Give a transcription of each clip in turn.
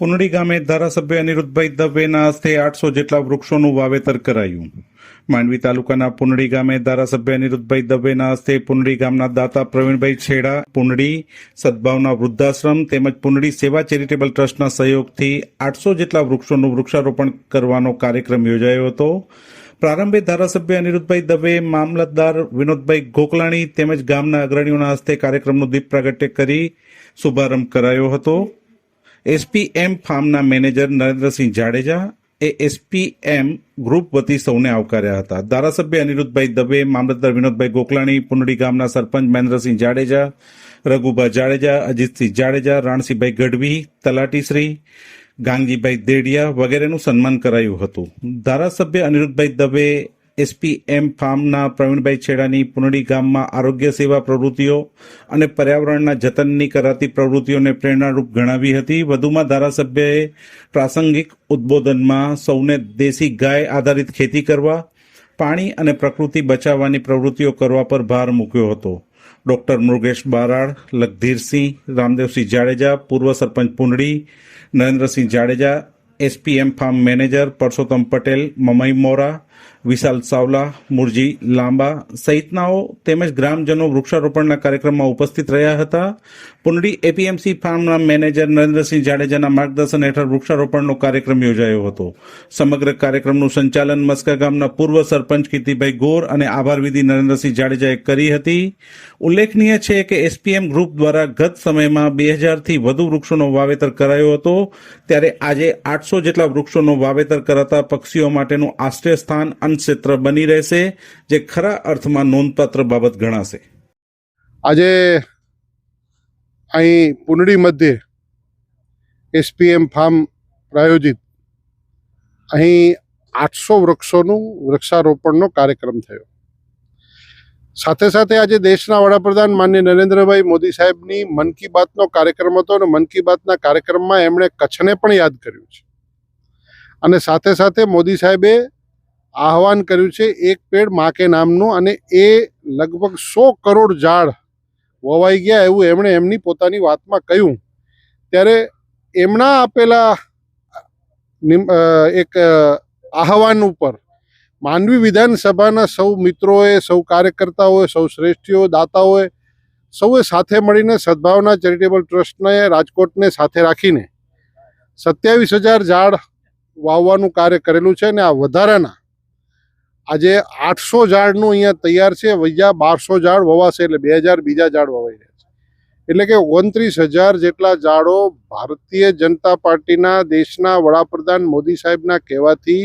પુનડી ગામે ધારાસભ્ય અનિરુદ્ધભાઈ દવેના હસ્તે આઠસો જેટલા વૃક્ષોનું વાવેતર કરાયું. માંડવી તાલુકાના પુનડી ગામે ધારાસભ્ય અનિરુદ્ધભાઈ દવેના હસ્તે પુનડી ગામના દાતા પ્રવીણભાઈ છેડા પુનડી સદભાવના વૃદ્ધાશ્રમ તેમજ પુનડી સેવા ચેરિટેબલ ટ્રસ્ટના સહયોગથી આઠસો જેટલા વૃક્ષોનું વૃક્ષારોપણ કરવાનો કાર્યક્રમ યોજાયો હતો. પ્રારંભે ધારાસભ્ય અનિરુદ્ધભાઈ દવે, મામલતદાર વિનોદભાઈ ગોકલાણી તેમજ ગામના અગ્રણીઓના હસ્તે કાર્યક્રમનું દીપ પ્રાગટ્ય કરી શુભારંભ કરાયો હતો. એસપીએમ ફાર્મના મેનેજર નરેન્દ્રસિંહ જાડેજા એ એસપીએમ ગ્રુપ વતી સૌને આવકાર્યા હતા. ધારાસભ્ય અનિરુદ્ધભાઈ દવે, મામલતદાર વિનોદભાઈ ગોકલાણી, પુનડી ગામના સરપંચ મહેન્દ્રસિંહ જાડેજા, રઘુભા જાડેજા, અજીતસિંહ જાડેજા રાણસિંહભાઈ ગઢવી, તલાટીશ્રી, ગાંગજીભાઈ દેડિયા વગેરેનું સન્માન કરાયું હતું. ધારાસભ્ય અનિરુદ્ધભાઈ દવે એસપીએમ ફાર્મના પ્રવીણભાઈ છેડાની પુનડી ગામમાં આરોગ્ય સેવા પ્રવૃત્તિઓ અને પર્યાવરણના જતનની કરાતી પ્રવૃત્તિઓને પ્રેરણારૂપ ગણાવી હતી. વધુમાં ધારાસભ્યએ પ્રાસંગિક ઉદ્બોધનમાં સૌને દેશી ગાય આધારિત ખેતી કરવા, પાણી અને પ્રકૃતિ બચાવવાની પ્રવૃત્તિઓ કરવા પર ભાર મૂક્યો હતો. ડોક્ટર મૃગેશ બારાડ લખધીરસિંહ, રામદેવસિંહ જાડેજા, પૂર્વ sarpanch Pundli, Narendrasinh Jadeja SPM farm manager Parsottam Patel, Mamai Mora Vishal Savla, Murji Lamba સહિતનાઓ તેમજ ગ્રામજનો વૃક્ષારોપણના કાર્યક્રમમાં ઉપસ્થિત રહ્યા હતા. પુનડી એપીએમસી ફાર્મના મેનેજર નરેન્દ્રસિંહ જાડેજાના માર્ગદર્શન હેઠળ વૃક્ષારોપણનો કાર્યક્રમ યોજાયો હતો. સમગ્ર કાર્યક્રમનું સંચાલન મસ્કા ગામના પૂર્વ સરપંચ કીર્તિભાઈ ગોર અને આભાર વિધિ નરેન્દ્રસિંહ જાડેજાએ કરી હતી. ઉલ્લેખનીય છે કે એસપીએમ ગ્રુપ દ્વારા ગત સમયમાં બે હજારથી વધુ વૃક્ષોનો વાવેતર કરાયો હતો. ત્યારે આજે આઠસો જેટલા વૃક્ષોનો વાવેતર કરાતા પક્ષીઓ માટેનું આશ્રય સ્થાન અન્નક્ષેત્ર બની રહેશે, જે ખરા અર્થમાં નોંધપાત્ર બાબત ગણાશે. આજે અહીં પુનડી મધ્યે એસપીએમ ફાર્મ પ્રાયોજિત. અહીં આઠસો વૃક્ષોનું વૃક્ષારોપણનો કાર્યક્રમ થયો. સાથે સાથે આજે દેશના વડાપ્રધાન માન્ય નરેન્દ્રભાઈ મોદી સાહેબની મન કી બાતનો કાર્યક્રમ હતો અને મન કી બાતના કાર્યક્રમમાં એમણે કચ્છને પણ યાદ કર્યું છે. અને સાથે સાથે મોદી સાહેબે આહવાન કર્યું છે, એક પેડ માકે નામનું અને એ લગભગ સો કરોડ ઝાડ વવાઈ ગયા એવું એમણે એમની પોતાની વાતમાં કહ્યું. ત્યારે એમના આપેલા એક આહવાન ઉપર માંડવી વિધાનસભાના સૌ મિત્રોએ, સૌ કાર્યકર્તાઓએ, સૌ શ્રેષ્ઠીઓ, દાતાઓએ સૌએ સાથે મળીને સદભાવના ચેરિટેબલ ટ્રસ્ટને, રાજકોટને સાથે રાખીને સત્યાવીસ હજાર ઝાડ વાવવાનું કાર્ય કરેલું છે અને આ વધારાના આજે આઠસો ઝાડનું અહીંયા તૈયાર છે, વૈયા બારસો ઝાડ વવાશે એટલે બે હજાર બીજા ઝાડ વવાઈ રહ્યા છે. એટલે કે ઓગણત્રીસ હજાર જેટલા ઝાડો ભારતીય જનતા પાર્ટીના દેશના વડાપ્રધાન મોદી સાહેબના કહેવાથી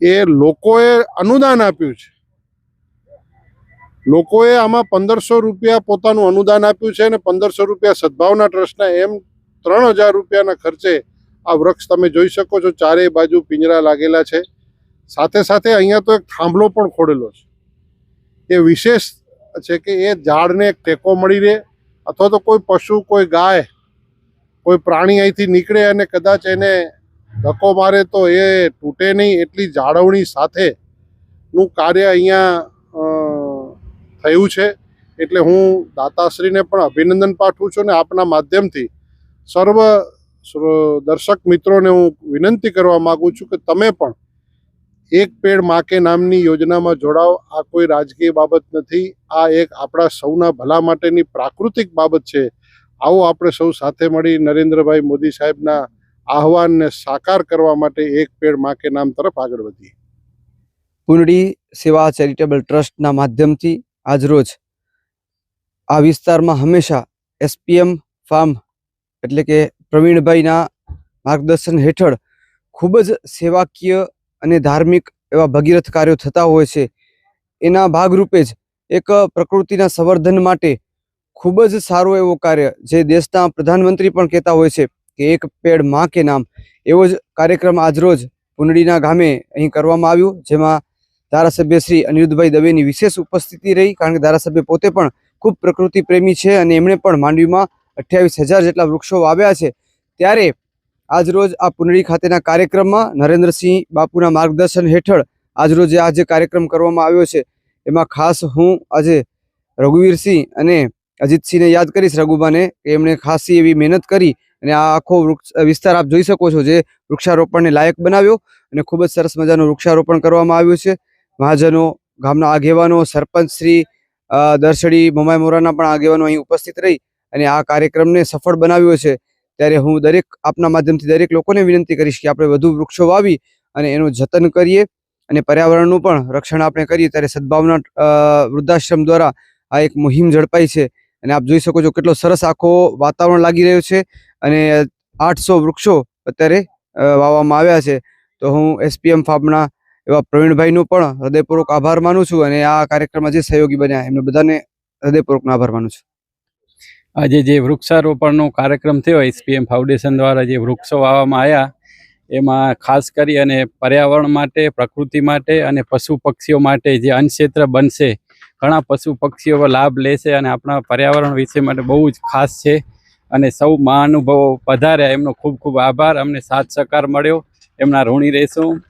એ લોકોએ અનુદાન આપ્યું છે. લોકોએ આમાં પંદરસો રૂપિયા પોતાનું અનુદાન આપ્યું છે અને પંદરસો રૂપિયા સદભાવના ટ્રસ્ટના એમ ત્રણ હજાર રૂપિયાના ખર્ચે આ વૃક્ષ તમે જોઈ શકો છો, ચારેય બાજુ પિંજરા લાગેલા છે. સાથે સાથે અહીંયા તો એક થાંભલો પણ ખોડેલો છે. એ વિશેષ છે કે એ ઝાડને એક ટેકો મળી રહે અથવા તો કોઈ પશુ, કોઈ ગાય, કોઈ પ્રાણી અહીંથી નીકળે અને કદાચ એને ધક્કો મારે તો એ તૂટે નહીં એટલી જાળવણી સાથે નું કાર્ય અહીંયા થયું છે. એટલે હું દાતાશ્રીને પણ અભિનંદન પાઠવું છું અને આપના માધ્યમથી સર્વ દર્શક મિત્રોને હું વિનંતી કરવા માગું છું કે તમે પણ એક પેડ મા કે નામની યોજનામાં જોડાઓ આ કોઈ રાજકીય બાબત નથી. આ એક આપણા સૌના ભલા માટેની પ્રાકૃતિક બાબત છે. આવો આપણે સૌ સાથે મળી નરેન્દ્રભાઈ મોદી સાહેબના આહવાનને સાકાર કરવા માટે એક પેડ મા કે નામ તરફ આગળ વધીએ. પુનડી સેવા ચેરિટેબલ ટ્રસ્ટના માધ્યમથી આજરોજ આ વિસ્તારમાં હંમેશા એસપીએમ ફાર્મ એટલે કે પ્રવીણભાઈના માર્ગદર્શન હેઠળ ખૂબ જ સેવાકીય અને ધાર્મિક એવા ભગીરથ કાર્યો થતા હોય છે. એના ભાગરૂપે જ એક પ્રકૃતિના સંવર્ધન માટે ખૂબ જ સારો એવો કાર્ય જે દેશના પ્રધાનમંત્રી પણ કહેતા હોય છે કે એક પેડમાં કે નામ એવો જ કાર્યક્રમ આજરોજ પુનડીના ગામે અહીં કરવામાં આવ્યું, જેમાં ધારાસભ્ય શ્રી અનિરુદ્ધભાઈ દવેની વિશેષ ઉપસ્થિતિ રહી, કારણ કે ધારાસભ્ય પોતે પણ ખૂબ પ્રકૃતિ પ્રેમી છે અને એમણે પણ માંડવીમાં અઠ્યાવીસ હજાર જેટલા વૃક્ષો વાવ્યા છે. ત્યારે આજરોજ આ પુનડી ખાતેના કાર્યક્રમમાં નરેન્દ્રસિંહ બાપુના માર્ગદર્શન હેઠળ આજરોજ આ જે કાર્યક્રમ કરવામાં આવ્યો છે, એમાં ખાસ હું આજે રઘુવીરસિંહ અને અજીતસિંહને યાદ કરીશ રઘુબાને એમણે ખાસી એવી મહેનત કરી અને આ આખો વૃક્ષ વિસ્તાર આપ જોઈ શકો છો જે વૃક્ષારોપણને લાયક બનાવ્યો અને ખૂબ જ સરસ મજાનું વૃક્ષારોપણ કરવામાં આવ્યું છે. મહાજનો, ગામના આગેવાનો, સરપંચ શ્રી દર્શડી મોમાય મોરાના પણ આગેવાનો અહીં ઉપસ્થિત રહી અને આ કાર્યક્રમને સફળ બનાવ્યો છે. ત્યારે હું દરેક આપના માધ્યમથી દરેક લોકોને વિનંતી કરીશ કે આપણે વધુ વૃક્ષો વાવી અને એનું જતન કરીએ અને પર્યાવરણનું પણ રક્ષણ આપણે કરીએ. ત્યારે સદભાવના વૃદ્ધાશ્રમ દ્વારા આ એક મુહિમ ઝડપાઈ છે અને આપ જોઈ શકો છો કેટલો સરસ આખો વાતાવરણ લાગી રહ્યો છે અને આઠસો વૃક્ષો અત્યારે વાવવામાં આવ્યા છે. તો હું એસપીએમ ફાર્મના એવા પ્રવીણભાઈનો પણ હૃદયપૂર્વક આભાર માનું છું અને આ કાર્યક્રમમાં જે સહયોગી બન્યા એમને બધાને હૃદયપૂર્વકનો આભાર માનું છું. આજે જે વૃક્ષારોપણનો કાર્યક્રમ થયો, એસપીએમ ફાઉન્ડેશન દ્વારા જે વૃક્ષો વાવવામાં આવ્યા, એમાં ખાસ કરી અને પર્યાવરણ માટે, પ્રકૃતિ માટે અને પશુ પક્ષીઓ માટે જે અન્નક્ષેત્ર બનશે, ઘણા પશુ પક્ષીઓ લાભ લેશે અને આપણા પર્યાવરણ વિશે માટે બહુ જ ખાસ છે. અને સૌ મહાનુભવો પધાર્યા, એમનો ખૂબ ખૂબ આભાર. અમને સાથ સહકાર મળ્યો. એમના ઋણી રહેશું.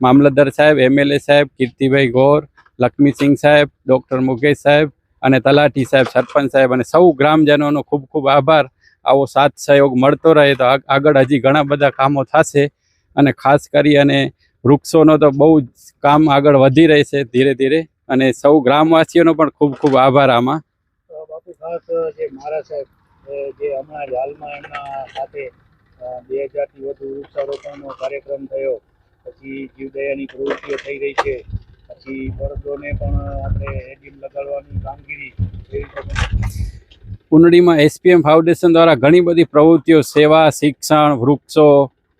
મામલતદાર સાહેબ, એમએલએ સાહેબ, કીર્તિભાઈ ગોર, લક્ષ્મીસિંહ સાહેબ, ડૉક્ટર મુકેશ સાહેબ અને તલાટી સાહેબ, સરપંચ સાહેબ અને સૌ ગ્રામજનોનો ખૂબ ખૂબ આભાર. આવો સાથ સહયોગ મળતો રહે તો આગ- આગળ હજી ઘણા બધા કામો થશે. અને ખાસ કરી અને વૃક્ષોનો તો બહુ જ કામ આગળ વધી રહેશે ધીરે ધીરે. અને સૌ ગ્રામવાસીઓનો પણ ખૂબ ખૂબ આભાર આમાં. બાપુ ખાસ જે મારા સાહેબ જે હમણાં હાલમાં એમના સાથે બે હજારથી વધુ વૃક્ષારોપણનો કાર્યક્રમ થયો. પછી જીવદયાની પ્રવૃત્તિઓ થઈ રહી છે. પછી બળદોને પણ આપણે એડિમ લગાડવાની કામગીરી કુંડળીમાં એસપીએમ ફાઉન્ડેશન દ્વારા ઘણી બધી પ્રવૃત્તિઓ, સેવા, શિક્ષણ, વૃક્ષો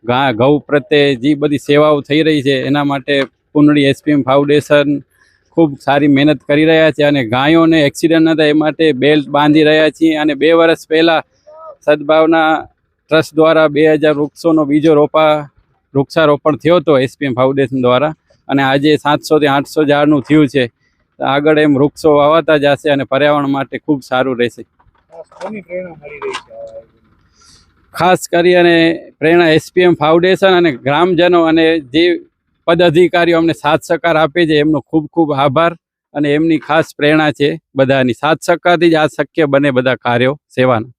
ગા ગૌ પ્રત્યે જે બધી સેવાઓ થઈ રહી છે, એના માટે કુંડળી એસપીએમ ફાઉન્ડેશન ખૂબ સારી મહેનત કરી રહ્યા છે અને ગાયોને એક્સિડન્ટ ન થાય એ માટે બેલ્ટ બાંધી રહ્યા છીએ અને બે વર્ષ પહેલાં સદભાવના ટ્રસ્ટ દ્વારા બે હજાર વૃક્ષોનો બીજો રોપા વૃક્ષારોપણ થયો હતો એસપીએમ ફાઉન્ડેશન દ્વારા. અને આજે સાતસોથી આઠસો ઝાડનું થયું છે. આગળ એમ વૃક્ષો વાવાતા જશે અને પર્યાવરણ માટે ખૂબ સારું રહેશે. ખાસ કરી અને પ્રેરણા એસપીએમ ફાઉન્ડેશન અને ગ્રામજનો અને જે પદ અધિકારીઓ અમને સાથ સહકાર આપે છે એમનો ખૂબ ખૂબ આભાર અને એમની ખાસ પ્રેરણા છે બધાની. સાથ સહકારથી જ આ શક્ય બને બધા કાર્યો સેવાના.